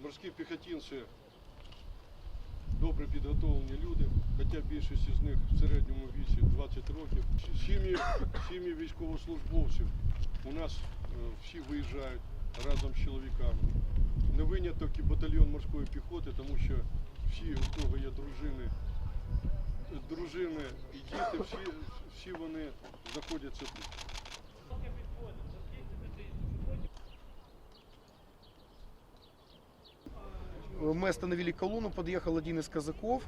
Морські піхотинці добре підготовлені люди, хоча більшість з них в середньому віці 20 років. Сім'ї, сім'ї військовослужбовців у нас е, всі виїжджають разом з чоловіками. Не виняток і батальйон морської піхоти, тому що всі, у кого є дружини, дружини і діти, всі, всі вони знаходяться тут. Мы остановили колонну, подъехал один из казаков,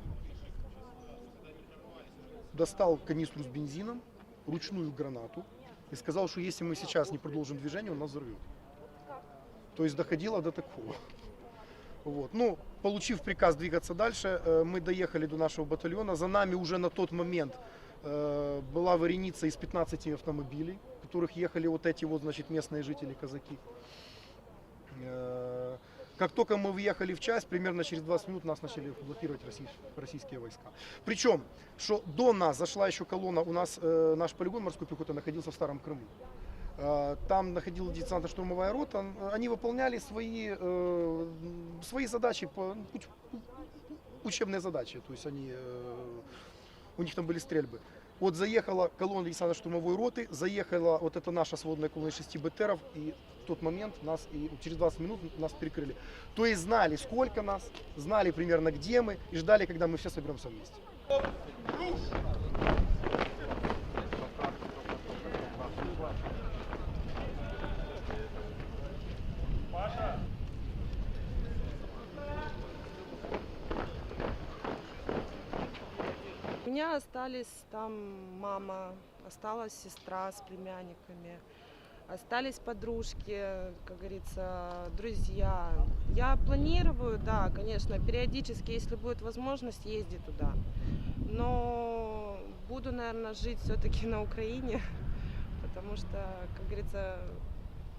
достал канистру с бензином, ручную гранату и сказал, что если мы сейчас не продолжим движение, он нас взорвет. То есть доходило до такого. Вот. Ну, получив приказ двигаться дальше, э, мы доехали до нашего батальона. За нами уже на тот момент э, была вереница из 15 автомобилей, в которых ехали вот эти вот, значит, местные жители, казаки. Как только мы въехали в часть, примерно через 20 минут нас начали блокировать российс- российские войска. Причем, что до нас зашла еще колонна, у нас э, наш полигон морской пехоты находился в Старом Крыму. Э, Там находилась десантно-штурмовая рота, они выполняли свои, э, свои задачи, по, ну, уч- учебные задачи, то есть они, э, у них там были стрельбы. Вот заехала колонна десантно-штурмовой роты, заехала вот эта наша сводная колонна 6 БТРов, и в тот момент нас, и через 20 минут нас перекрыли. То есть знали, сколько нас, знали примерно, где мы, и ждали, когда мы все соберемся вместе. Меня остались там мама, осталась сестра с племянниками, остались подружки, как говорится, друзья. Я планирую, да, конечно, периодически, если будет возможность, ездить туда. Но буду, наверное, жить все-таки на Украине, потому что, как говорится,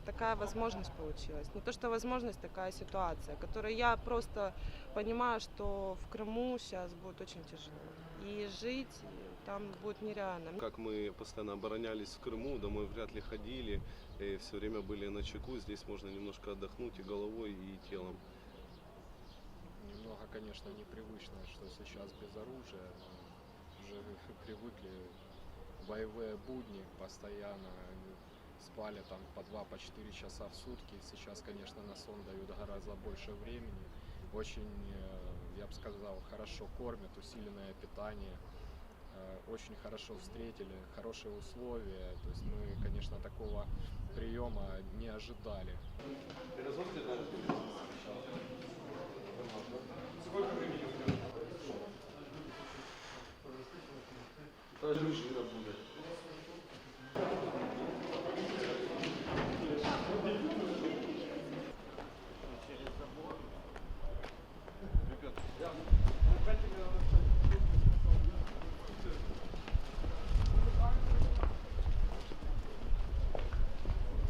такая возможность получилась. Не то, что возможность, такая ситуация, которую я просто понимаю, что в Крыму сейчас будет очень тяжело. И жить там будет нереально. Как мы постоянно оборонялись в Крыму, домой вряд ли ходили, все время были на чеку. Здесь можно немножко отдохнуть и головой, и телом. Немного, конечно, непривычно, что сейчас без оружия. но Уже привыкли боевые будни постоянно. Спали там по 2, по 4 часа в сутки. Сейчас, конечно, на сон дают гораздо больше времени. Очень, э, я бы сказал, хорошо кормят, усиленное питание. Э, Очень хорошо встретили, хорошие условия. То есть мы, конечно, такого приема не ожидали. Жира будет.